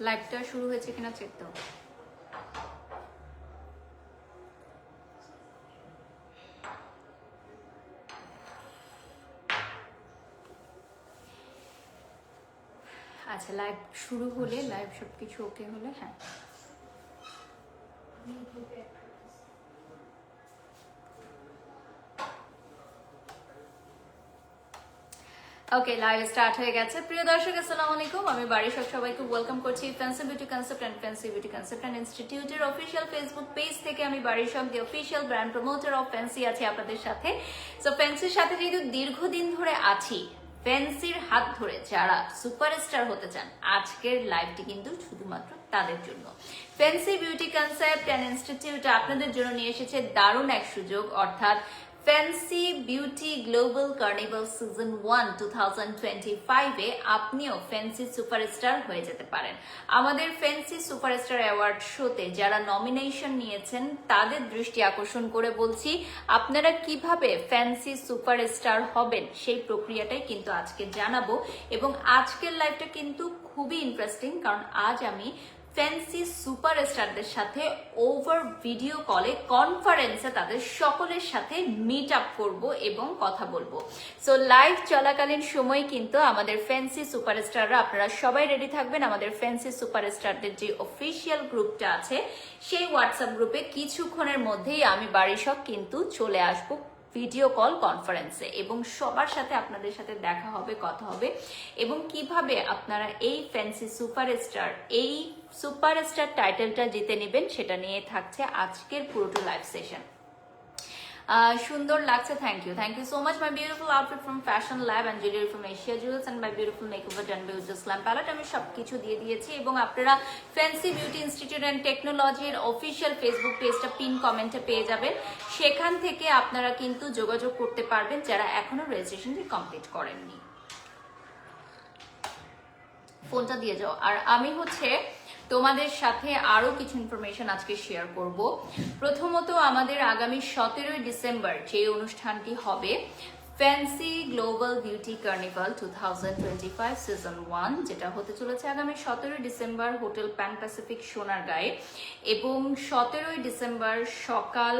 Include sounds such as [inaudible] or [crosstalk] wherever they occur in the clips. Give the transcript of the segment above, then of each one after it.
লাইভটা শুরু হয়েছে কিনা চেক দাও। আচ্ছা লাইভ শুরু হলে লাইভ সব কিছু ওকে হলে হ্যাঁ। ওকে লাইভ স্টার্ট হয়ে গেছে। প্রিয় দর্শক, আসসালামু আলাইকুম। আমি বাড়ির সব সবাইকে ওয়েলকাম করছি Fancy Beauty Concept and Fancy Beauty Concept and ইনস্টিটিউটের অফিসিয়াল ফেসবুক পেজ থেকে আমি বাড়ির সব the official brand promoter of Fancy আছি আপনাদের সাথে। সো ফ্যান্সির সাথে যেহেতু দীর্ঘদিন ধরে আছি ফ্যান্সির হাত ধরে যারা সুপারস্টার হতে চান, আজকের লাইভটি কিন্তু শুধুমাত্র তাদের জন্য। Fancy Beauty Concept and Institute আপনাদের জন্য নিয়ে এসেছে দারুণ এক সুযোগ, অর্থাৎ Fancy Beauty Global Carnival season one two thousand twenty ফাইভে আপনিও ফ্যান্সি সুপারস্টার হয়ে যেতে পারেন। আমাদের ফ্যান্সি সুপারস্টার অ্যাওয়ার্ড শোতে যারা নমিনেশন নিয়েছেন, তাদের দৃষ্টি আকর্ষণ করে বলছি, আপনারা কীভাবে ফ্যান্সি সুপারস্টার হবেন সেই প্রক্রিয়াটাই কিন্তু আজকে জানাব। এবং আজকের লাইভটা কিন্তু খুবই ইন্টারেস্টিং কারণ আজ আমি ফ্যান্সি সুপারস্টারদের সাথে ওভার ভিডিও কলে কনফারেন্সে তাদের সকলের সাথে মিট আপ করব এবং কথা বলব। সো লাইভ চলাকালীন সময় কিন্তু আমাদের ফ্যান্সি সুপারস্টাররা আপনারা সবাই রেডি থাকবেন আমাদের ফ্যান্সি সুপারস্টারদের যে অফিসিয়াল গ্রুপটা আছে, সেই হোয়াটসঅ্যাপ গ্রুপে কিছুক্ষণের মধ্যেই আমি বাড়ির সব কিন্তু চলে আসব। ভিডিও কল কনফারেন্সে এবং সবার সাথে আপনাদের সাথে দেখা হবে, কথা হবে এবং কীভাবে আপনারা এই ফ্যান্সি সুপারস্টার এই সুপার স্টার টাইটেলটা জিতে নেবেন সেটা নিয়ে থাকছে আজকের পুরোটো লাইভ সেশন সুন্দর লাগছে thank you thank you so much my beautiful outfit from Fashion Lab and jewellery from Asia Jewels and my beautiful makeover done by Islam palette আমি সব কিছু দিয়ে দিয়েছি এবং আপনারা ফ্যান্সি বিউটি ইনস্টিটিউট অ্যান্ড টেকনোলজির অফিসিয়াল ফেসবুক পেজটা pin কমেন্টে পেয়ে যাবেন। সেখান থেকে আপনারা কিন্তু যোগাযোগ করতে পারবেন, যারা এখনও রেজিস্ট্রেশনটি কমপ্লিট করেননি। ফোনটা দিয়ে যাও। আর আমি হচ্ছে তোমাদের সাথে আরও কিছু ইনফরমেশন আজকে শেয়ার করব। প্রথমত আমাদের আগামী সতেরোই ডিসেম্বর যে অনুষ্ঠানটি হবে Fancy Global Beauty Carnival two thousand twenty five season one যেটা হতে চলেছে আগামী সতেরোই ডিসেম্বর হোটেল প্যান প্যাসিফিক সোনারগাঁয়ে। এবং সতেরোই ডিসেম্বর সকাল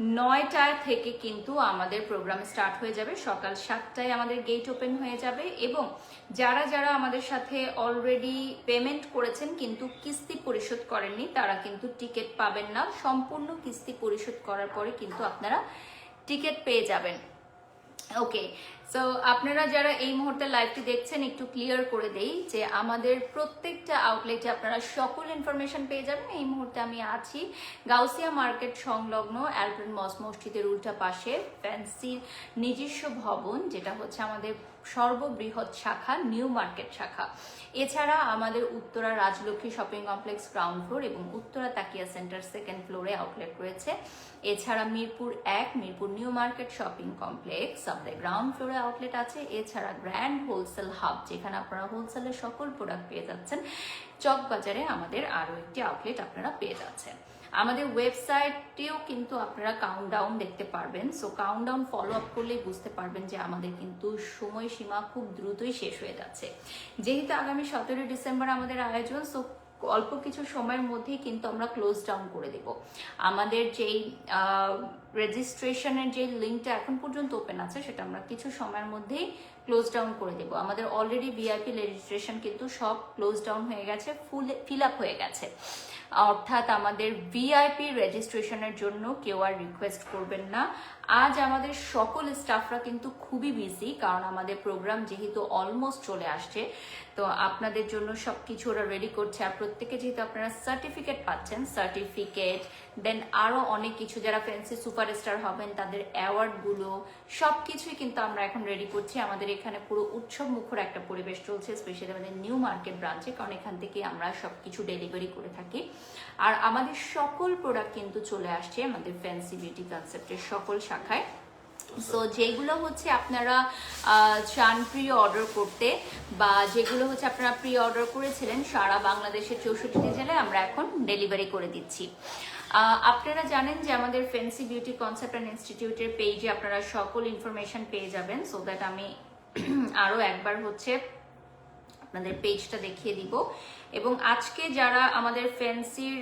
নয়টায় থেকে কিন্তু আমাদের প্রোগ্রাম স্টার্ট হয়ে যাবে। সকাল সাতটায় আমাদের গেট ওপেন হয়ে যাবে এবং যারা যারা আমাদের সাথে অলরেডি পেমেন্ট করেছেন কিন্তু কিস্তি পরিশোধ করেননি, তারা কিন্তু টিকিট পাবেন না। সম্পূর্ণ কিস্তি পরিশোধ করার পরে কিন্তু আপনারা টিকিট পেয়ে যাবেন। ওকে সো আপনারা যারা এই মুহূর্তে লাইভটি দেখছেন, একটু ক্লিয়ার করে দেই যে আমাদের প্রত্যেকটা আউটলেটে আপনারা সকল ইনফরমেশন পেয়ে যাবেন। এই মুহূর্তে আমি আছি গাউসিয়া মার্কেট সংলগ্ন অ্যালফ্রেড মস মসজিদের উল্টা পাশে ফ্যান্সির নিজস্ব ভবন, যেটা হচ্ছে আমাদের সর্ববৃহৎ শাখা, নিউ মার্কেট শাখা। এছাড়া আমাদের Uttara Rajlakshmi shopping complex ground floor এবং উত্তরা তাকিয়া সেন্টার সেকেন্ড ফ্লোরে আউটলেট রয়েছে। এছাড়া মিরপুর এক, Mirpur new market shopping complex আমাদের গ্রাউন্ড ফ্লোরে আউটলেট আছে। এছাড়া গ্র্যান্ড হোলসেল হাব, যেখানে আপনারা হোলসেলের সকল প্রোডাক্ট পেয়ে যাচ্ছেন। চকবাজারে আমাদের আরও একটি আউটলেট আপনারা পেয়ে যাচ্ছেন। আমাদের ওয়েবসাইটেও কিন্তু আপনারা কাউন্টডাউন দেখতে পারবেন। সো কাউন্টডাউন ফলো আপ করলেই বুঝতে পারবেন যে আমাদের কিন্তু সময়সীমা খুব দ্রুতই শেষ হয়ে যাচ্ছে। যেহেতু আগামী সতেরোই ডিসেম্বর আমাদের আয়োজন সো অল্প কিছু সময়ের মধ্যেই কিন্তু আমরা ক্লোজ ডাউন করে দেব। আমাদের যেই রেজিস্ট্রেশনের যে লিঙ্কটা এখন পর্যন্ত ওপেন আছে, সেটা আমরা কিছু সময়ের মধ্যেই ক্লোজ ডাউন করে দেব। আমাদের অলরেডি ভিআইপি রেজিস্ট্রেশন কিন্তু সব ক্লোজ ডাউন হয়ে গেছে ফুল ফিল আপ হয়ে গেছে। অর্থাৎ আমাদের ভিআইপি রেজিস্ট্রেশনের জন্য কেউ আর রিকোয়েস্ট করবেন না। আজ আমাদের সকল স্টাফরা কিন্তু খুবই বিজি, কারণ আমাদের প্রোগ্রাম যেহেতু অলমোস্ট চলে আসছে, তো আপনাদের জন্য সব কিছু ওরা রেডি করছে। আর প্রত্যেকে যেহেতু আপনারা সার্টিফিকেট পাচ্ছেন সার্টিফিকেট দেন আরও অনেক কিছু, যারা ফ্যান্সি সুপারস্টার হবেন, তাদের অ্যাওয়ার্ডগুলো সব কিছুই কিন্তু আমরা এখন রেডি করছি। আমাদের এখানে পুরো উৎসব মুখর একটা পরিবেশ চলছে স্পেশালি আমাদের নিউ মার্কেট ব্রাঞ্চে কারণ এখান থেকে আমরা সব কিছু ডেলিভারি করে থাকি। আর আমাদের সকল প্রোডাক্ট কিন্তু চলে আসছে, আমাদের ফ্যান্সি বিউটি কনসেপ্টের সকল শাখায়। সো যেগুলো হচ্ছে আপনারা চান প্রি অর্ডার করতে বা যেগুলো হচ্ছে আপনারা প্রি অর্ডার করেছিলেন, সারা বাংলাদেশের চৌষট্টি জেলায় আমরা এখন ডেলিভারি করে দিচ্ছি। আপনারা জানেন যে আমাদের ফ্যান্সি বিউটি কনসেপ্ট অ্যান্ড ইনস্টিটিউটের পেজে আপনারা সকল ইনফরমেশন পেয়ে যাবেন। সো দ্যাট আমি [clears throat] আরও একবার হচ্ছে আপনাদের পেজটা দেখিয়ে দিব। এবং আজকে যারা আমাদের ফ্যান্সির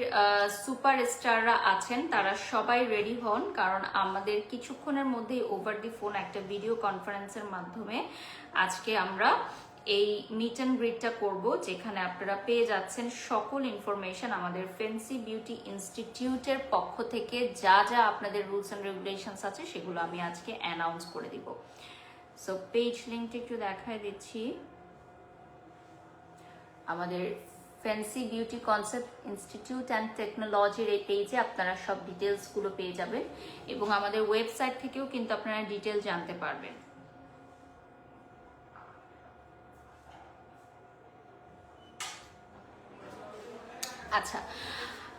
সুপার স্টাররা আছেন, তারা সবাই রেডি হন, কারণ আমাদের কিছুক্ষণের মধ্যেই ওভার দি ফোন একটা ভিডিও কনফারেন্সের মাধ্যমে আজকে আমরা এই মিট অ্যান্ড গ্রিটটা করব, যেখানে আপনারা পেয়ে যাচ্ছেন সকল ইনফরমেশন আমাদের ফেন্সি বিউটি ইনস্টিটিউটের পক্ষ থেকে। যা যা আপনাদের রুলস অ্যান্ড রেগুলেশনস আছে, সেগুলো আমি আজকে অ্যানাউন্স করে দিব। সো পেজ লিঙ্কটা একটু দেখায় দিচ্ছি। আমাদের Fancy Beauty Concept Institute and টেকনোলজির এই পেজে আপনারা সব ডিটেলসগুলো পেয়ে যাবেন এবং আমাদের ওয়েবসাইট থেকেও কিন্তু আপনারা ডিটেল জানতে পারবেন। আচ্ছা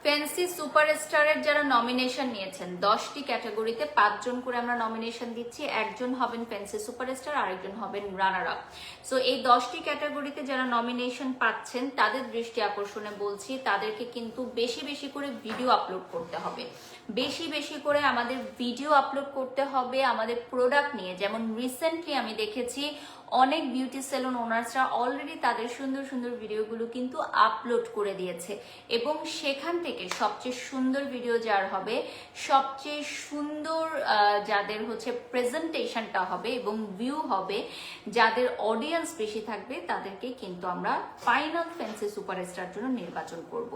ফ্যান্সি সুপারস্টারের যারা নমিনেশন নিয়েছেন, দশটি ক্যাটাগরিতে পাঁচজন করে আমরা নমিনেশন দিচ্ছি। একজন হবেন ফ্যান্সি সুপারস্টার আরেকজন হবেন রানার আপ সো এই দশটি ক্যাটাগরিতে যারা নমিনেশন পাচ্ছেন, তাদের দৃষ্টি আকর্ষণে বলছি, তাদেরকে কিন্তু বেশি বেশি করে ভিডিও আপলোড করতে হবে। বেশি বেশি করে আমাদের ভিডিও আপলোড করতে হবে, আমাদের প্রোডাক্ট নিয়ে। যেমন রিসেন্টলি আমি দেখেছি অনেক বিউটি সেলুন ওনার্সরা অলরেডি তাদের সুন্দর সুন্দর ভিডিওগুলো কিন্তু আপলোড করে দিয়েছে। এবং সেখান থেকে সবচেয়ে সুন্দর ভিডিও যার হবে, সবচেয়ে সুন্দর যাদের হচ্ছে প্রেজেন্টেশনটা হবে এবং ভিউ হবে, যাদের অডিয়েন্স বেশি থাকবে, তাদেরকে কিন্তু আমরা ফাইনাল ফ্যান্সি সুপারস্টার জন্য নির্বাচন করব।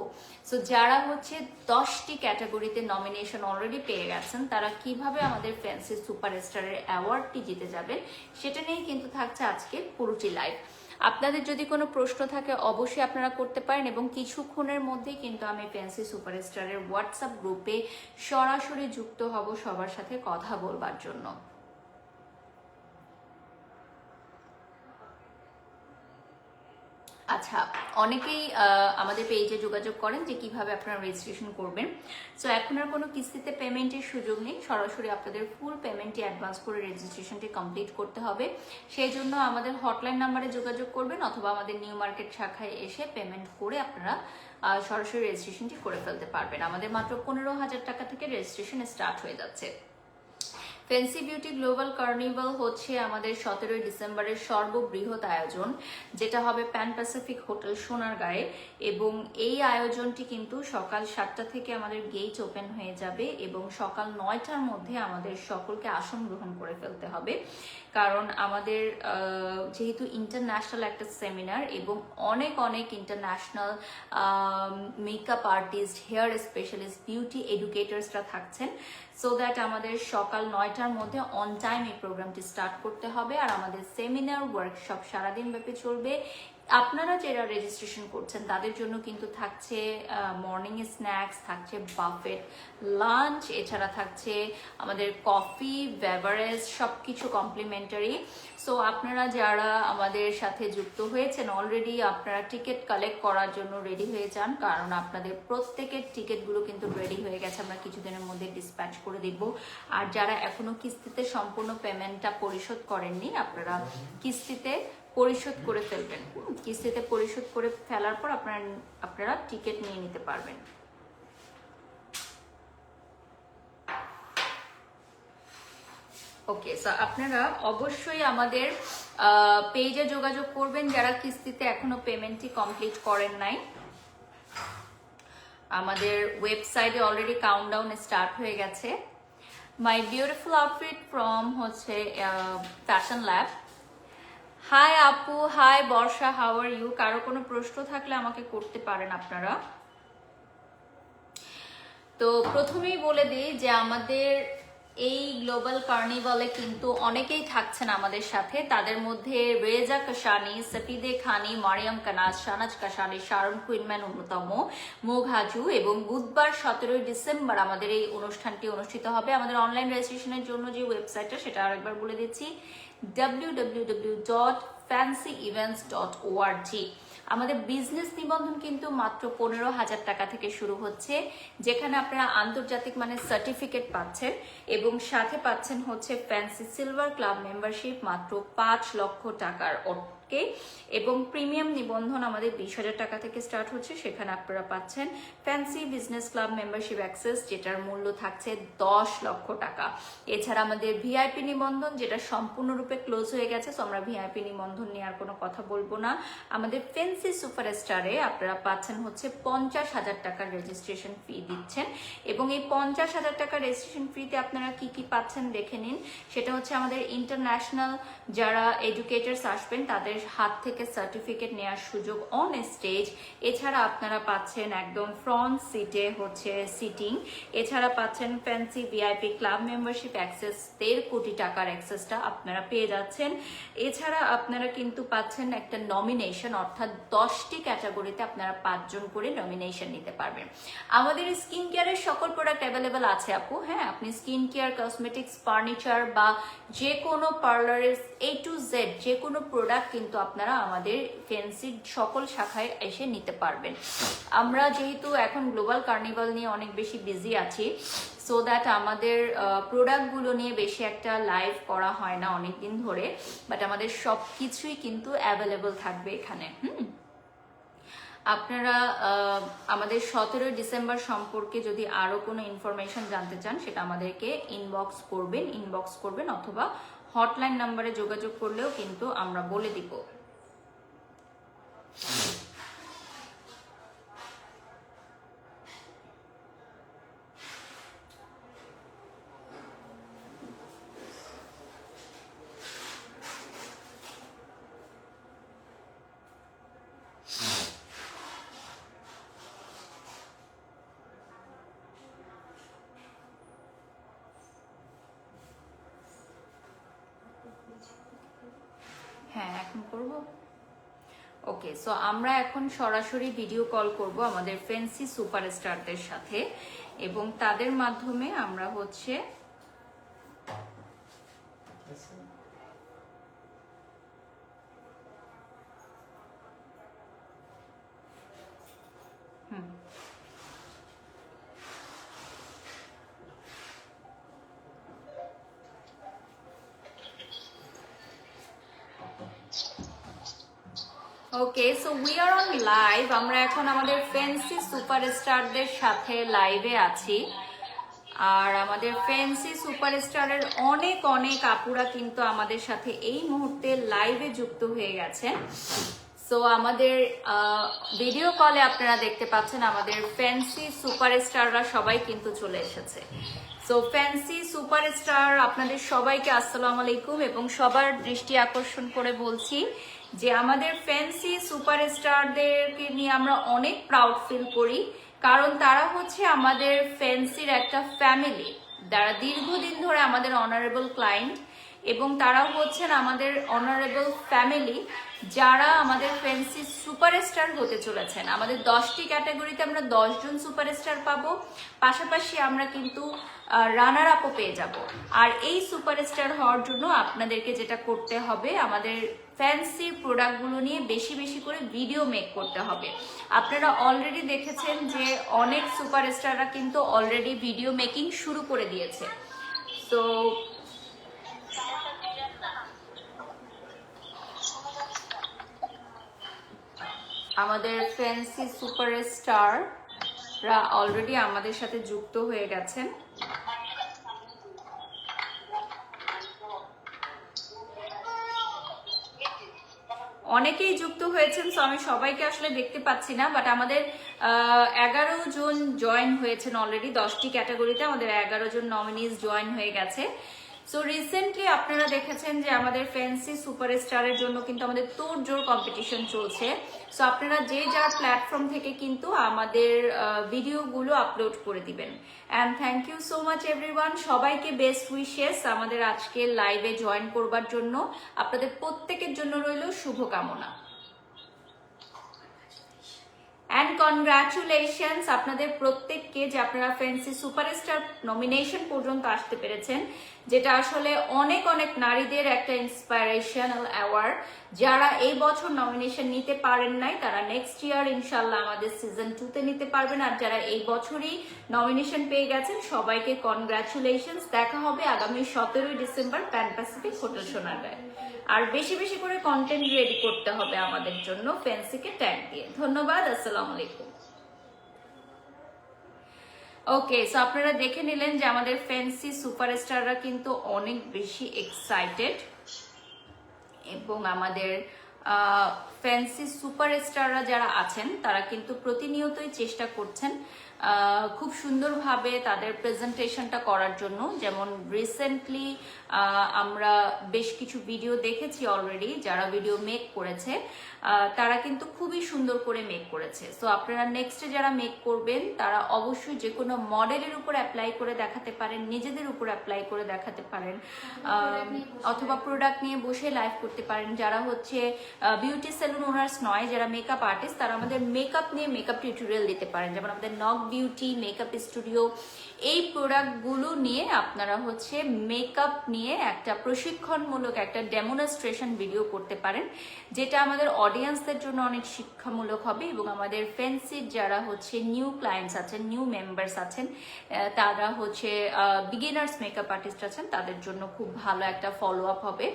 সো যারা হচ্ছে দশটি ক্যাটাগরিতে নমিনেশন অলরেডি পেয়ে গেছেন, তারা কীভাবে আমাদের ফ্যান্সি সুপারস্টারের অ্যাওয়ার্ডটি জিতে যাবেন, সেটা নিয়েই কিন্তু থাকছে আজকে পুরোটি লাইভ আপনাদের যদি কোনো প্রশ্ন থাকে, অবশ্যই আপনারা করতে পারেন এবং কিছুক্ষণের মধ্যেই কিন্তু আমি ফ্যান্সি সুপারস্টারের হোয়াটসঅ্যাপ গ্রুপে সরাসরি যুক্ত হব সবার সাথে কথা বলবার জন্য। আচ্ছা অনেকেই আমাদের পেজে যোগাযোগ করেন যে কীভাবে আপনারা রেজিস্ট্রেশন করবেন। সো এখন আর কোনো কিস্তিতে পেমেন্টের সুযোগ নেই। সরাসরি আপনাদের ফুল পেমেন্টটি অ্যাডভান্স করে রেজিস্ট্রেশনটি কমপ্লিট করতে হবে। সেই জন্য আমাদের হটলাইন নাম্বারে যোগাযোগ করবেন অথবা আমাদের নিউ মার্কেট শাখায় এসে পেমেন্ট করে আপনারা সরাসরি রেজিস্ট্রেশনটি করে ফেলতে পারবেন। আমাদের মাত্র পনেরো হাজার টাকা থেকে রেজিস্ট্রেশন স্টার্ট হয়ে যাচ্ছে। ফেন্সি বিউটি গ্লোবাল কার্নিভাল হচ্ছে আমাদের সতেরোই ডিসেম্বরের সর্ববৃহৎ আয়োজন, যেটা হবে প্যান প্যাসিফিক হোটেল সোনার সোনারগাঁয়ে এবং এই আয়োজনটি কিন্তু সকাল সাতটা থেকে আমাদের গেট ওপেন হয়ে যাবে এবং সকাল নয়টার মধ্যে আমাদের সকলকে আসন গ্রহণ করে ফেলতে হবে। কারণ আমাদের যেহেতু ইন্টারন্যাশনাল একটা সেমিনার এবং অনেক অনেক international makeup artist hair specialist beauty এডুকেটার্সরা থাকছেন। সো দ্যাট আমাদের সকাল নয়টার মধ্যে অন টাইম এই প্রোগ্রামটি স্টার্ট করতে হবে। আর আমাদের সেমিনার ওয়ার্কশপ সারাদিন ব্যাপী চলবে। আপনারা যারা রেজিস্ট্রেশন করছেন, তাদের জন্য কিন্তু থাকছে মর্নিং স্ন্যাক্স থাকছে বাফেট লাঞ্চ এছাড়া থাকছে আমাদের কফি বেভারেজ সব কিছু কমপ্লিমেন্টারি সো আপনারা যারা আমাদের সাথে যুক্ত হয়েছেন অলরেডি আপনারা টিকিট কালেক্ট করার জন্য রেডি হয়ে যান, কারণ আপনাদের প্রত্যেকের টিকিটগুলো কিন্তু রেডি হয়ে গেছে। আমরা কিছুদিনের মধ্যে ডিসপ্যাচ করে দিব আর যারা এখনও কিস্তিতে সম্পূর্ণ পেমেন্টটা পরিশোধ করেননি, আপনারা কিস্তিতে পরিশোধ করে ফেলবেন। কিস্তিতে পরিশোধ করে ফেলার পর আপনারা আপনারা টিকিট নিয়ে নিতে পারবেন। ওকে স্যার আপনারা অবশ্যই আমাদের পেজে যোগাযোগ করবেন যারা কিস্তিতে এখনও পেমেন্টটি কমপ্লিট করেন নাই। আমাদের ওয়েবসাইটে অলরেডি কাউন্টডাউন স্টার্ট হয়ে গেছে। মাই বিউটিফুল আউটফিট ফ্রম হচ্ছে ফ্যাশন ল্যাব হাই আপু hi Barsha how are you কারও কোনো প্রশ্ন থাকলে আমাকে করতে পারেন আপনারা। তো প্রথমেই বলে দিই যে আমাদের এই গ্লোবাল কার্নিভালে কিন্তু অনেকেই থাকছেন আমাদের সাথে। তাদের মধ্যে রেজা কাশানি সফিদে খানি, মারিয়াম কানাজ শানাজ কাশানি শারন কুইনম্যান অন্যতম মোঘাজু এবং বুধবার সতেরোই ডিসেম্বর আমাদের এই অনুষ্ঠানটি অনুষ্ঠিত হবে। আমাদের অনলাইন রেজিস্ট্রেশনের জন্য যে ওয়েবসাইটটা সেটা আরেকবার বলে দিচ্ছি www.fancyevents.org আমাদের বিজনেস নিবন্ধন কিন্তু মাত্র পনেরো হাজার টাকা থেকে শুরু হচ্ছে, যেখানে আপনারা আন্তর্জাতিক মানের সার্টিফিকেট পাচ্ছেন এবং সাথে পাচ্ছেন হচ্ছে ফ্যান্সি সিলভার ক্লাব মেম্বারশিপ মাত্র পাঁচ লক্ষ টাকার অ- ওকে এবং প্রিমিয়াম নিবন্ধন আমাদের বিশ হাজার টাকা থেকে স্টার্ট হচ্ছে, সেখানে আপনারা পাচ্ছেন Fancy business club membership access যেটার মূল্য থাকছে দশ লক্ষ টাকা। এছাড়া আমাদের ভিআইপি নিবন্ধন, যেটা সম্পূর্ণরূপে ক্লোজ হয়ে গেছে সো আমরা ভিআইপি নিবন্ধন নিয়ে আর কোনো কথা বলব না। আমাদের ফেন্সি সুপারস্টারে আপনারা পাচ্ছেন হচ্ছে পঞ্চাশ হাজার টাকার রেজিস্ট্রেশন ফি দিচ্ছেন। এবং এই পঞ্চাশ হাজার টাকার রেজিস্ট্রেশন ফিতে আপনারা কি কি পাচ্ছেন দেখে নিন। সেটা হচ্ছে আমাদের ইন্টারন্যাশনাল যারা এডুকেটার্স আসবেন, তাদের হাত থেকে সার্টিফিকেট নেওয়ার সুযোগ অন স্টেজ এছাড়া আপনারা পাচ্ছেন একদম ফ্রন্ট সিটে হচ্ছে সিটিং এছাড়া পাচ্ছেন Fancy VIP club membership access দেড় কোটি টাকার অ্যাক্সেসটা আপনারা পেয়ে যাচ্ছেন। এছাড়া আপনারা কিন্তু পাচ্ছেন একটা নমিনেশন অর্থাৎ দশটি ক্যাটাগরিতে আপনারা পাঁচজন করে নমিনেশন নিতে পারবেন। আমাদের স্কিন কেয়ারের সকল প্রোডাক্ট অ্যাভেলেবেল আছে আপু। হ্যাঁ আপনি স্কিন কেয়ার কসমেটিক্স ফার্নিচার বা যে কোনো পার্লারের এ টু জেড যে কোনো প্রোডাক্ট কিন্তু আপনারা আমাদের ফেন্সির সকল শাখায় এসে নিতে পারবেন। আমরা যেহেতু এখন গ্লোবাল কার্নিভাল নিয়ে অনেক বেশি বিজি আছি সো দ্যাট আমাদের প্রোডাক্টগুলো নিয়ে বেশি একটা লাইভ করা হয় না অনেক দিন ধরে বাট আমাদের সব কিছুই কিন্তু অ্যাভেলেবল থাকবে এখানে, হুম? আপনারা আমাদের সতেরোই ডিসেম্বর সম্পর্কে যদি আরও কোনো ইনফরমেশন জানতে চান, সেটা আমাদেরকে ইনবক্স করবেন ইনবক্স করবেন অথবা হটলাইন নাম্বারে যোগাযোগ করলেও কিন্তু আমরা বলে দিব। হ্যাঁ এখন করব? ওকে সো আমরা এখন সরাসরি ভিডিও কল করব আমাদের ফেন্সি সুপারস্টারদের সাথে এবং তাদের মাধ্যমে আমরা হচ্ছে okay so we are on live আমরা এখন আমাদের ফ্যান্সি সুপারস্টারদের সাথে লাইভে আছি। আর আমাদের ফ্যান্সি সুপারস্টারের অনেক অনেক আপুরা কিন্তু আমাদের সাথে এই মুহূর্তে লাইভে যুক্ত হয়ে গেছে সো আমাদের ভিডিও কলে আপনারা দেখতে পাচ্ছেন আমাদের ফ্যান্সি সুপারস্টাররা সবাই কিন্তু চলে এসেছে। সো ফ্যান্সি সুপারস্টার আপনাদের সবাইকে আসসালামু আলাইকুম এবং সবার দৃষ্টি আকর্ষণ করে বলছি যে আমাদের ফ্যান্সি সুপারস্টারদেরকে নিয়ে আমরা অনেক প্রাউড ফিল করি, কারণ তারা হচ্ছে আমাদের ফ্যান্সির একটা ফ্যামিলি যারা দীর্ঘদিন ধরে আমাদের অনারেবল ক্লায়েন্ট এবং তারাও হচ্ছেন আমাদের অনারেবল ফ্যামিলি যারা আমাদের ফ্যান্সি সুপারস্টার হতে চলেছেন। আমাদের দশটি ক্যাটাগরিতে আমরা দশজন সুপারস্টার পাবো। পাশাপাশি আমরা কিন্তু রানার আপও পেয়ে যাব। আর এই সুপারস্টার হওয়ার জন্য আপনাদেরকে যেটা করতে হবে, আমাদের ফ্যান্সি প্রোডাক্টগুলো নিয়ে বেশি বেশি করে ভিডিও মেক করতে হবে। আপনারা অলরেডি দেখেছেন যে অনেক সুপারস্টাররা কিন্তু অলরেডি ভিডিও মেকিং শুরু করে দিয়েছে। তো আমাদের ফ্যান্সি সুপারস্টাররা অলরেডি আমাদের সাথে যুক্ত হয়ে গেছেন। অনেকেই যুক্ত হয়েছেন সো আমি সবাইকে আসলে দেখতে পাচ্ছি না বাট আমাদের এগারো জন জয়েন হয়েছেন অলরেডি দশটি ক্যাটাগরিতে আমাদের এগারো জন নমিনিজ জয়েন হয়ে গেছে। সো রিসেন্টলি আপনারা দেখেছেন যে আমাদের ফ্যান্সি সুপারস্টারের জন্য কিন্তু আমাদের তোর জোর কম্পিটিশন চলছে। সো আপনারা যে যার প্ল্যাটফর্ম থেকে কিন্তু আমাদের ভিডিওগুলো আপলোড করে দিবেন। And thank you so much everyone সবাইকে বেস্ট উইশেস আমাদের আজকে লাইভে জয়েন করবার জন্য। আপনাদের প্রত্যেকের জন্য রইল শুভকামনা। অ্যান্ড কনগ্রাচুলেশনস আপনাদের প্রত্যেককে যে আপনারা ফ্যান্সি সুপারস্টার নমিনেশন পর্যন্ত আসতে পেরেছেন, যেটা আসলে অনেক অনেক নারীদের একটা ইন্সপাইরেশনাল অ্যাওয়ার্ড যারা এই বছর নমিনেশন নিতে পারেন নাই, তারা নেক্সট ইয়ার ইনশাল্লাহ আমাদের সিজন টুতে নিতে পারবেন। আর যারা এই বছরই নমিনেশন পেয়ে গেছেন, সবাইকে কনগ্রাচুলেশনস দেখা হবে আগামী সতেরোই ডিসেম্বর প্যান প্যাসিফিক হোটেল সোনারগাঁয় আর বেশি বেশি করে কন্টেন্ট রেডি করতে হবে আমাদের জন্য ফ্যান্সিকে ট্যাগ দিয়ে। ধন্যবাদ, আসসালামু আলাইকুম ওকে সো আপনারা দেখে নিলেন যে আমাদের ফ্যান্সি সুপারস্টাররা কিন্তু অনেক বেশি এক্সাইটেড এবং আমাদের ফ্যান্সি সুপারস্টাররা যারা আছেন, তারা কিন্তু প্রতিনিয়তই চেষ্টা করছেন খুব সুন্দরভাবে তাদের প্রেজেন্টেশনটা করার জন্য। যেমন রিসেন্টলি আমরা বেশ কিছু ভিডিও দেখেছি অলরেডি যারা ভিডিও মেক করেছে। তারা কিন্তু খুবই সুন্দর করে মেক করেছে। সো আপনারা নেক্সটে যারা মেক করবেন তারা অবশ্যই যে কোনো মডেলের উপর অ্যাপ্লাই করে দেখাতে পারেন নিজেদের উপর অ্যাপ্লাই করে দেখাতে পারেন অথবা প্রোডাক্ট নিয়ে বসে লাইভ করতে পারেন। যারা হচ্ছে বিউটি সেলুন ওনার্স নয় যারা মেকআপ আর্টিস্ট তারা আমাদের মেকআপ নিয়ে মেকআপ টিউটোরিয়াল দিতে পারেন। যেমন আমাদের নক বিউটি মেকআপ স্টুডিও এই প্রোডাক্টগুলো নিয়ে আপনারা হচ্ছে মেকআপ নিয়ে একটা প্রশিক্ষণমূলক একটা ডেমনস্ট্রেশন ভিডিও করতে পারেন, যেটা আমাদের অডিয়েন্সদের জন্য অনেক শিক্ষামূলক হবে এবং আমাদের ফেন্সির যারা হচ্ছে নিউ ক্লায়েন্টস আছেন নিউ মেম্বার্স আছেন তারা হচ্ছে বিগিনার্স মেকআপ আর্টিস্ট আছেন, তাদের জন্য খুব ভালো একটা ফলো আপ হবে।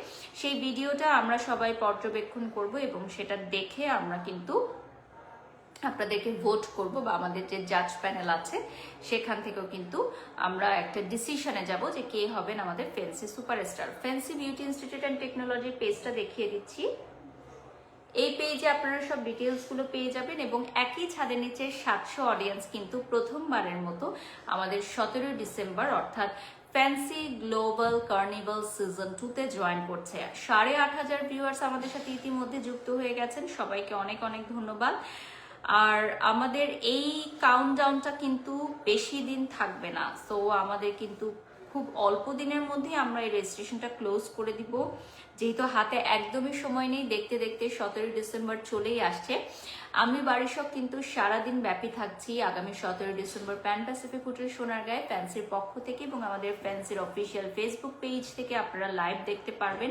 সেই ভিডিওটা আমরা সবাই পর্যবেক্ষণ করব এবং সেটা দেখে আমরা কিন্তু আপনাদেরকে ভোট করব বা আমাদের যে জাজ প্যানেল আছে, সেখান থেকেও কিন্তু আমরা একটা ডিসিশনে যাব যে কে হবেন আমাদের Fancy superstar Fancy Beauty Institute and টেকনোলজির পেজটা দেখিয়ে দিচ্ছি। এই পেজে আপনারা সব ডিটেলসগুলো পেয়ে যাবেন এবং একই ছাদের নিচে সাতশো অডিয়েন্স কিন্তু প্রথমবারের মতো আমাদের সতেরোই ডিসেম্বর, অর্থাৎ ফ্যান্সি গ্লোবাল কার্নিভাল সিজন টুতে জয়েন করছে। সাড়ে আট হাজার ভিউয়ার্স আমাদের সাথে ইতিমধ্যে যুক্ত হয়ে গেছেন। সবাইকে অনেক অনেক ধন্যবাদ। আর আমাদের এই কাউন্টডাউনটা কিন্তু বেশি দিন থাকবে না। সো আমাদের কিন্তু খুব অল্প দিনের মধ্যেই আমরা এই রেজিস্ট্রেশনটা ক্লোজ করে দিব। যেহেতু হাতে একদমই সময় নেই, দেখতে দেখতে সতেরোই ডিসেম্বর চলেই আসছে। আমি বাড়ির সব কিন্তু সারাদিন ব্যাপী থাকছি। আগামী সতেরোই ডিসেম্বর প্যান প্যাসিফিক হোটেল সোনারগাঁয় ফ্যান্সির পক্ষ থেকে এবং আমাদের ফ্যান্সির অফিসিয়াল ফেসবুক পেজ থেকে আপনারা লাইভ দেখতে পারবেন।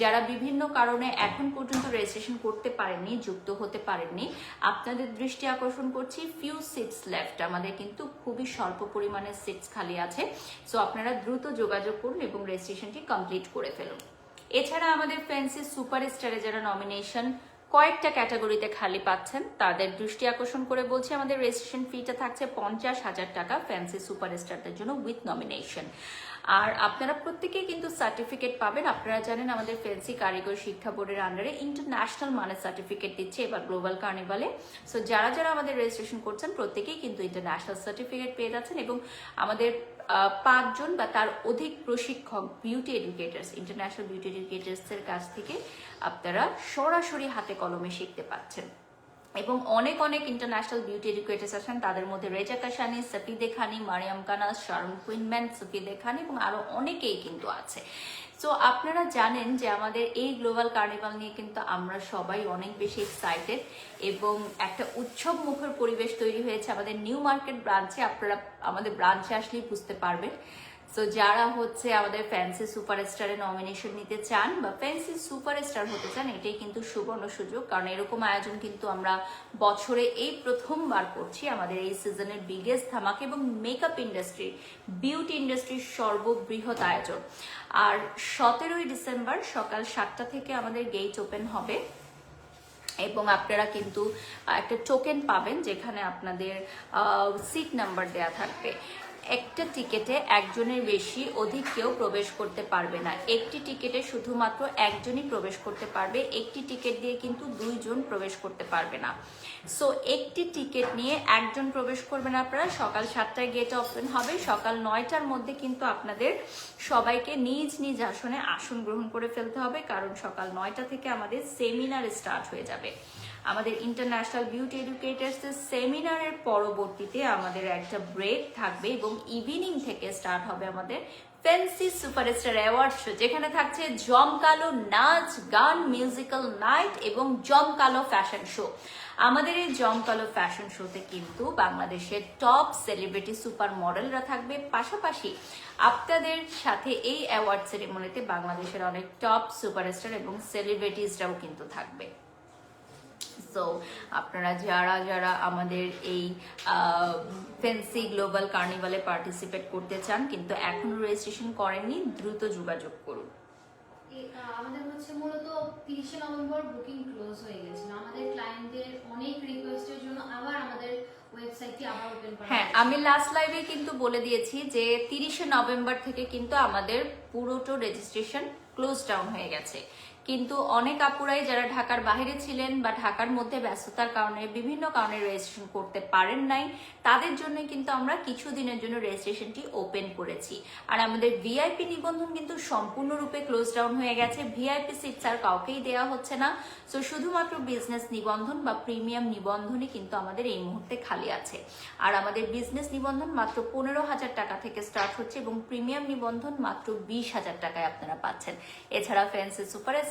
যারা বিভিন্ন কারণে এখন পর্যন্ত রেজিস্ট্রেশন করতে পারেননি, যুক্ত হতে পারেননি, আপনাদের দৃষ্টি আকর্ষণ করছি ফিউ সিটস লেফট আমাদের কিন্তু খুবই স্বল্প পরিমাণে সিটস খালি আছে। সো আপনারা দ্রুত যোগাযোগ করুন এবং রেজিস্ট্রেশনটি কমপ্লিট করে ফেলুন। এছাড়া আমাদের ফ্যান্সি সুপারস্টারে যারা নমিনেশন কয়েকটা ক্যাটাগরিতে খালি পাচ্ছেন, তাদের দৃষ্টি আকর্ষণ করে বলছি, আমাদের রেজিস্ট্রেশন ফিটা থাকছে পঞ্চাশ হাজার টাকা ফ্যান্সি সুপারস্টারদের জন্য উইথ নমিনেশন আর আপনারা প্রত্যেকেই কিন্তু সার্টিফিকেট পাবেন। আপনারা জানেন আমাদের ফেন্সি কারিগর শিক্ষা বোর্ডের আন্ডারে ইন্টারন্যাশনাল মানের সার্টিফিকেট দিচ্ছে এবার গ্লোবাল কার্নিভালে সো যারা যারা আমাদের রেজিস্ট্রেশন করছেন, প্রত্যেকেই কিন্তু ইন্টারন্যাশনাল সার্টিফিকেট পেয়ে যাচ্ছেন এবং আমাদের পাঁচজন বা তার অধিক প্রশিক্ষক বিউটি এডুকেটার্স ইন্টারন্যাশনাল বিউটি এডুকেটার্সের কাছ থেকে আপনারা সরাসরি হাতে কলমে শিখতে পাচ্ছেন। এবং অনেক অনেক ইন্টারন্যাশনাল বিউটি এডুকেটার্স আছেন, তাদের মধ্যে রেজা কাসানি, সফিদে খানি, মারিয়াম কানাস শারুন কুইনম্যান সফিদে খানি, এবং আরও অনেকেই কিন্তু আছে। সো আপনারা জানেন যে আমাদের এই গ্লোবাল কার্নিভাল নিয়ে কিন্তু আমরা সবাই অনেক বেশি এক্সাইটেড এবং একটা উৎসব মুখর পরিবেশ তৈরি হয়েছে আমাদের নিউ মার্কেট ব্রাঞ্চে। আপনারা আমাদের ব্রাঞ্চে আসলেই বুঝতে পারবেন। সো যারা হচ্ছে আমাদের ফ্যান্সি সুপার সুপারস্টারে নমিনেশন নিতে চান বা ফ্যান্সি সুপারস্টার হতে চান, এটাই কিন্তু সুবর্ণ সুযোগ। কারণ এরকম আয়োজন কিন্তু আমরা বছরে এই প্রথমবার করছি আমাদের এই সিজনের বিগেস্ট ধামাক এবং মেকআপ ইন্ডাস্ট্রি বিউটি ইন্ডাস্ট্রির সর্ববৃহৎ আয়োজন। আর সতেরোই ডিসেম্বর সকাল সাতটা থেকে আমাদের গেট ওপেন হবে। এবং আপনারা কিন্তু একটা টোকেন পাবেন যেখানে আপনাদের সিট নাম্বার দেয়া থাকবে। একটা টিকেটে একজনের বেশি অধিক কেউ প্রবেশ করতে পারবে না। একটি টিকেটে শুধুমাত্র একজনই প্রবেশ করতে পারবে। একটি টিকিট দিয়ে কিন্তু দুইজন প্রবেশ করতে পারবে না। সো একটি টিকিট নিয়ে একজন প্রবেশ করবেন আপনারা। সকাল সাতটায় গেট ওপেন হবে। সকাল নয়টার মধ্যে কিন্তু আপনাদের সবাইকে নিজ নিজ আসনে আসন গ্রহণ করে ফেলতে হবে। কারণ সকাল নয়টা থেকে আমাদের সেমিনার স্টার্ট হয়ে যাবে। আমাদের ইন্টারন্যাশনাল বিউটি এডুকেটার্সের সেমিনারের পরবর্তীতে আমাদের একটা ব্রেক থাকবে এবং ইভিনিং থেকে স্টার্ট হবে আমাদের ফ্যান্সি সুপারস্টার অ্যাওয়ার্ড শো যেখানে থাকছে জমকালো নাচ, গান মিউজিক্যাল নাইট এবং জমকালো ফ্যাশন শো আমাদের এই জমকালো ফ্যাশন শোতে কিন্তু বাংলাদেশের টপ সেলিব্রিটি সুপার মডেলরা থাকবে। পাশাপাশি আপনাদের সাথে এই অ্যাওয়ার্ড সেরিমনিতে বাংলাদেশের অনেক টপ সুপারস্টার এবং সেলিব্রিটিসরাও কিন্তু থাকবে। সো আপনারা যারা যারা আমাদের এই ফেন্সি গ্লোবাল কার্নিভালে পার্টিসিপেট করতে চান কিন্তু এখনও রেজিস্ট্রেশন করেননি দ্রুত যোগাযোগ করুন। আমাদের হচ্ছে মূলত তিরিশে নভেম্বর বুকিং ক্লোজ হয়ে গেছিল। আমাদের ক্লায়েন্টদের অনেক রিকোয়েস্টের জন্য আবার আমাদের ওয়েবসাইটটি আবার ওপেন করা হ্যাঁ আমি লাস্ট লাইভে কিন্তু বলে দিয়েছি যে তিরিশে নভেম্বর থেকে কিন্তু আমাদের পুরোটো রেজিস্ট্রেশন ক্লোজ ডাউন হয়ে গেছে। কিন্তু অনেক আপুরাই যারা ঢাকার বাইরে ছিলেন বা ঢাকার মধ্যে ব্যস্ততার কারণে বিভিন্ন কারণে রেজিস্ট্রেশন করতে পারেন নাই, তাদের জন্য কিন্তু আমরা কিছু দিনের জন্য রেজিস্ট্রেশনটি ওপেন করেছি। আর আমাদের ভিআইপি নিবন্ধন কিন্তু সম্পূর্ণরূপে ক্লোজ ডাউন হয়ে গেছে। ভিআইপি সিটস আর কাউকেই দেওয়া হচ্ছে না। সো শুধুমাত্র বিজনেস নিবন্ধন বা প্রিমিয়াম নিবন্ধনই কিন্তু আমাদের এই মুহূর্তে খালি আছে। আর আমাদের বিজনেস নিবন্ধন মাত্র পনেরো হাজার টাকা থেকে স্টার্ট হচ্ছে এবং প্রিমিয়াম নিবন্ধন মাত্র বিশ হাজার টাকায় আপনারা পাচ্ছেন। এছাড়া ফ্যান্সি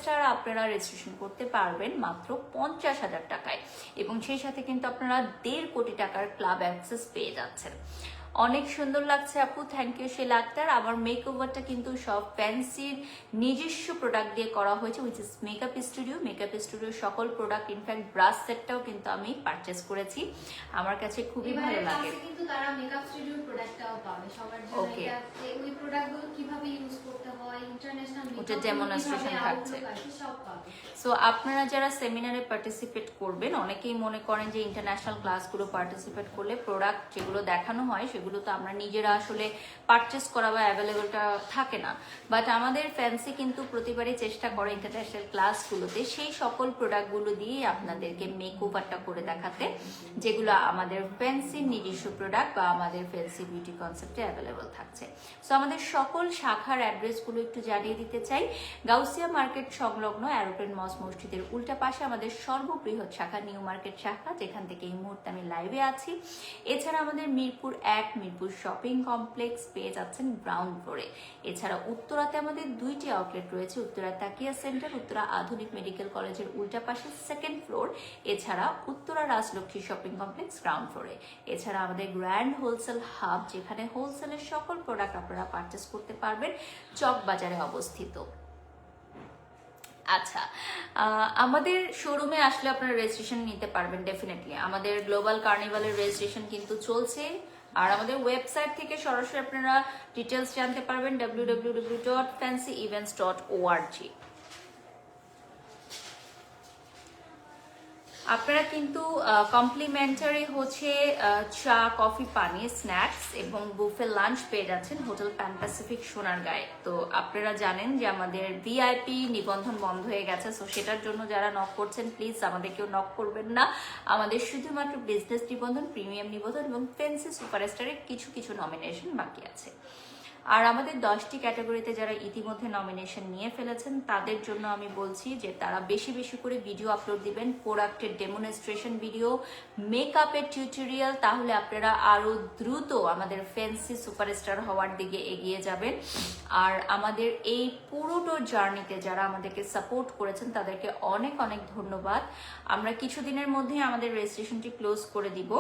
সুপারস্টার আপনারা রেজিস্ট্রেশন করতে পারবেন মাত্র পঞ্চাশ হাজার টাকায়। এবং সেই সাথে কিন্তু আপনারা দেড় কোটি টাকার ক্লাব অ্যাক্সেস পেয়ে যাচ্ছেন। অনেক সুন্দর লাগছে আপু থ্যাংক ইউ শিলা আক্তার আমার মেক ওভারটা কিন্তু সব ফ্যান্সির নিজস্ব প্রোডাক্ট দিয়ে করা হয়েছে which is makeup studio makeup স্টুডিওর সকল প্রোডাক্ট ইনফ্যাক্ট ব্রাশ সেটটাও কিন্তু আমি পারচেস করেছি। আমার কাছে খুবই ভালো লাগে। কিন্তু তারা মেকআপ স্টুডিওর প্রোডাক্টটাও পাবে। সবার জন্য যে ওই প্রোডাক্টগুলো কীভাবে ইউজ করতে হয় ইন্টারন্যাশনাল ওটার demonstration থাকছে। সো আপনারা যারা সেমিনারে পার্টিসিপেট করবেন অনেকেই মনে করেন যে ইন্টারন্যাশনাল ক্লাসগুলো পার্টিসিপেট করলে প্রোডাক্ট যেগুলো দেখানো হয় সেগুলো তো আমরা নিজেরা আসলে পারচেস করা বা অ্যাভেলেবলটা থাকে না। বাট আমাদের ফ্যান্সি কিন্তু প্রতিবারই চেষ্টা করে ইন্টারন্যাশনাল ক্লাসগুলোতে সেই সকল প্রোডাক্টগুলো দিয়ে আপনাদেরকে মেক ওভারটা করে দেখাতে, যেগুলো আমাদের ফ্যান্সির নিজস্ব প্রোডাক্ট বা আমাদের ফ্যান্সি বিউটি কনসেপ্টে অ্যাভেলেবল থাকছে। সো আমাদের সকল শাখার অ্যাড্রেসগুলো একটু জানিয়ে দিতে চাই। গাউসিয়া মার্কেট সংলগ্ন অ্যারোপ্লেন মস মসজিদের উল্টা পাশে আমাদের সর্ববৃহৎ শাখা নিউ মার্কেট শাখা, যেখান থেকে এই মুহূর্তে আমি লাইভে আছি। এছাড়া আমাদের মিরপুর এক মিরপুর শপিং কমপ্লেক্স পেয়ে যাচ্ছেন গ্রাউন্ড ফ্লোরে। এছাড়া উত্তরাতে আমাদের দুইটি আউটলেট রয়েছে, উত্তরা তাকিয়া সেন্টার, উত্তরা আধুনিক মেডিকেল কলেজের উল্টা পাশে সেকেন্ড ফ্লোর, এছাড়া Uttara Rajlakshmi shopping complex ground ফ্লোরে। এছাড়া আমাদের গ্র্যান্ড হোলসেল হাব, যেখানে হোলসেলের সকল প্রোডাক্ট আপনারা পারচেস করতে পারবেন চক বাজারে অবস্থিত। আচ্ছা আমাদের শোরুমে আসলে আপনারা রেজিস্ট্রেশন নিতে পারবেন ডেফিনেটলি আমাদের গ্লোবাল কার্নিভালের রেজিস্ট্রেশন কিন্তু চলছে। আর আমাদের ওয়েবসাইট থেকে সরাসরি আপনারা ডিটেলস জানতে পারবেন W dot Fancy events dot ORG আপনারা কিন্তু কমপ্লিমেন্টারি হচ্ছে চা, কফি পানি স্ন্যাক্স এবং বুফে লাঞ্চ পেয়ে যাচ্ছেন হোটেল প্যান প্যাসিফিক সোনারগাঁয়ে। তো আপনারা জানেন যে আমাদের ভিআইপি নিবন্ধন বন্ধ হয়ে গেছে সো সেটার জন্য যারা নক করছেন প্লিজ আমাদের কেউ নক করবেন না। আমাদের শুধুমাত্র বিজনেস নিবন্ধন প্রিমিয়াম নিবন্ধন এবং ফেন্সি সুপারস্টারের কিছু কিছু নমিনেশন বাকি আছে। আর আমাদের দশটি ক্যাটাগরিতে যারা ইতিমধ্যে নমিনেশন নিয়ে ফেলেছেন, তাদের জন্য আমি বলছি যে তারা বেশি বেশি করে ভিডিও আপলোড দিবেন প্রোডাক্টের ডেমনস্ট্রেশন ভিডিও মেকআপের টিউটোরিয়াল তাহলে আপনারা আরও দ্রুত আমাদের ফ্যান্সি সুপারস্টার হওয়ার দিকে এগিয়ে যাবেন। আর আমাদের এই পুরোটো জার্নিতে যারা আমাদেরকে সাপোর্ট করেছেন, তাদেরকে অনেক অনেক ধন্যবাদ। আমরা কিছুদিনের মধ্যে আমাদের রেজিস্ট্রেশনটি ক্লোজ করে দিব।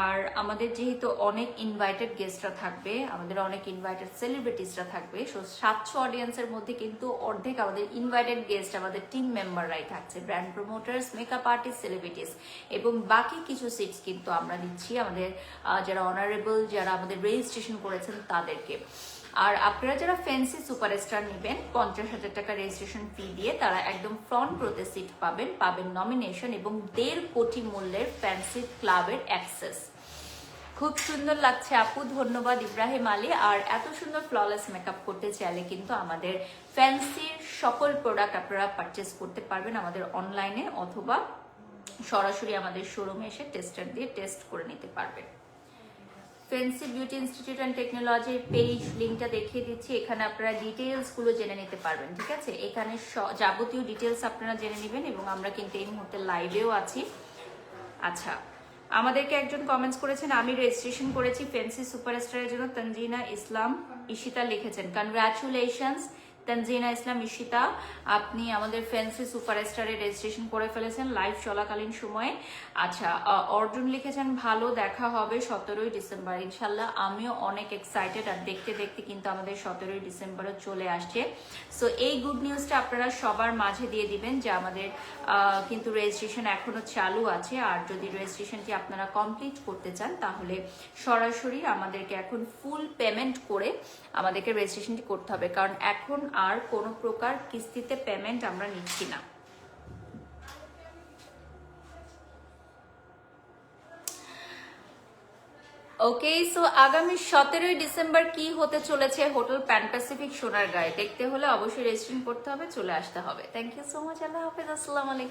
আর আমাদের যেহেতু অনেক ইনভাইটেড গেস্টরা থাকবে, আমাদের অনেক ইনভাইটেড সেলিব্রিটিসরা থাকবে। সো সাতশো অডিয়েন্সের মধ্যে কিন্তু অর্ধেক আমাদের ইনভাইটেড গেস্ট আমাদের টিম মেম্বাররাই থাকছে। Brand promoters makeup artist celebrities এবং বাকি কিছু সিটস কিন্তু আমরা দিচ্ছি আমাদের যারা অনারেবল যারা আমাদের রেজিস্ট্রেশন করেছেন তাদেরকে। আর আপনারা যারা ফ্যান্সি সুপারস্টার নেবেন, পঞ্চাশ হাজার টাকা রেজিস্ট্রেশন ফি দিয়ে তারা একদম ফ্রন্ট প্রোতে সিট পাবেন পাবেন নমিনেশন এবং দেড় কোটি মূল্যের ফ্যান্সি ক্লাবের অ্যাক্সেস খুব সুন্দর লাগছে আপু, ধন্যবাদ ইব্রাহিম আলী। আর এত সুন্দর ফ্ললেস মেকআপ করতে চাইলে কিন্তু আমাদের ফ্যান্সির সকল প্রোডাক্ট আপনারা পারচেস করতে পারবেন আমাদের অনলাইনে অথবা সরাসরি আমাদের শোরুমে এসে টেস্টার দিয়ে টেস্ট করে নিতে পারবেন। ফেন্সি বিউটি ইনস্টিটিউট অ্যান্ড টেকনোলজির পেজ লিঙ্কটা দেখিয়ে দিচ্ছি। এখানে আপনারা ডিটেলসগুলো জেনে নিতে পারবেন, ঠিক আছে? এখানে যাবতীয় ডিটেলস আপনারা জেনে নেবেন এবং আমরা কিন্তু এই মুহূর্তে লাইভেও আছি। আচ্ছা আমাদেরকে একজন কমেন্টস করেছেন, আমি রেজিস্ট্রেশন করেছি ফেন্সি সুপারস্টারের জন্য, তঞ্জিনা ইসলাম ইশিতা লিখেছেন। কনগ্রাচুলেশনস তানজিনা ইসলাম ইশিতা আপনি আমাদের ফ্যান্সি সুপারস্টারে রেজিস্ট্রেশন করে ফেলেছেন লাইভ চলাকালীন সময়ে। আচ্ছা অর্জুন লিখেছেন, ভালো, দেখা হবে সতেরোই ডিসেম্বর। ইনশাল্লাহ আমিও অনেক এক্সাইটেড আর দেখতে দেখতে কিন্তু আমাদের সতেরোই ডিসেম্বরও চলে আসছে। সো এই গুড নিউজটা আপনারা সবার মাঝে দিয়ে দিবেন যে আমাদের কিন্তু রেজিস্ট্রেশন এখনও চালু আছে। আর যদি রেজিস্ট্রেশনটি আপনারা কমপ্লিট করতে চান, তাহলে সরাসরি আমাদেরকে এখন ফুল পেমেন্ট করে আমাদেরকে রেজিস্ট্রেশনটি করতে হবে, কারণ এখন আর কোনো প্রকার কিস্তিতে পেমেন্ট আমরা নিচ্ছি না। ওকে সো আগামী সতেরোই ডিসেম্বর কি হতে চলেছে হোটেল প্যান প্যাসিফিক সোনার গায়ে দেখতে হলে অবশ্যই রেজিস্ট্রেশন করতে হবে, চলে আসতে হবে। থ্যাংক ইউ সো মাচ আল্লাহ হাফেজ, আসসালাম আলাইকুম।